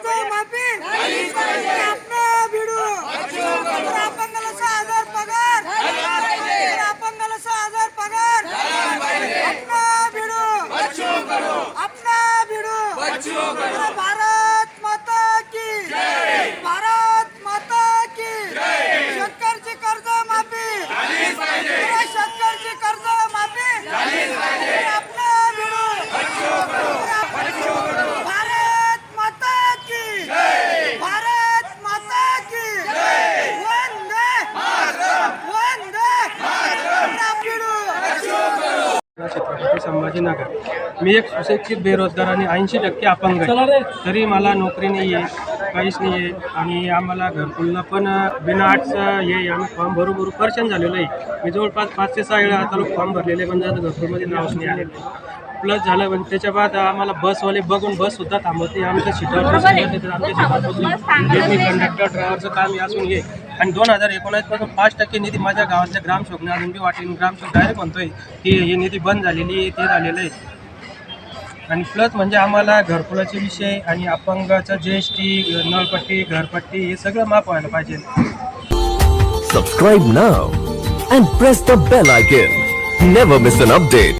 कर्ज माफी छत्रपती संभाजीनगर. मी एक सुशिक्षित बेरोजगार आणि ऐंशी टक्के अपंग आहे. तरी मला नोकरी नाही आहे काहीच नाही आहे आणि आम्हाला घरकुलला पण बिना आर्ट्सचं हे आम्ही फॉर्म भरू भरू पर्शन झालेलो आहे. मी जवळपास पाच ते सहा वेळा आता लोक फॉर्म भरलेले पण जातं घरकुलमध्ये नावच नाही आलेलं. प्लस झालं पण त्याच्या बाद आम्हाला बसवाले बघून बस सुद्धा थांबत नाही. आमच्या सीटावर आमच्या सीटावर कंडक्टर ड्रायव्हरचं काम असून हे आणि दोन हजार एकोणीसपासून पाच टक्के निधी माझ्या गावातल्या ग्रामसेवकने अजून बी वाटेल ग्रामसेवक डायरेक्ट म्हणतोय. की ही निधी बंद झालेली आहे ते झालेलं आहे. आणि प्लस म्हणजे आम्हाला घरकुलाचे विषय आणि अपंगाचा जी एस टी नळपट्टी घरपट्टी हे सगळं माफ व्हायला पाहिजे. Subscribe now and press the bell icon never miss an update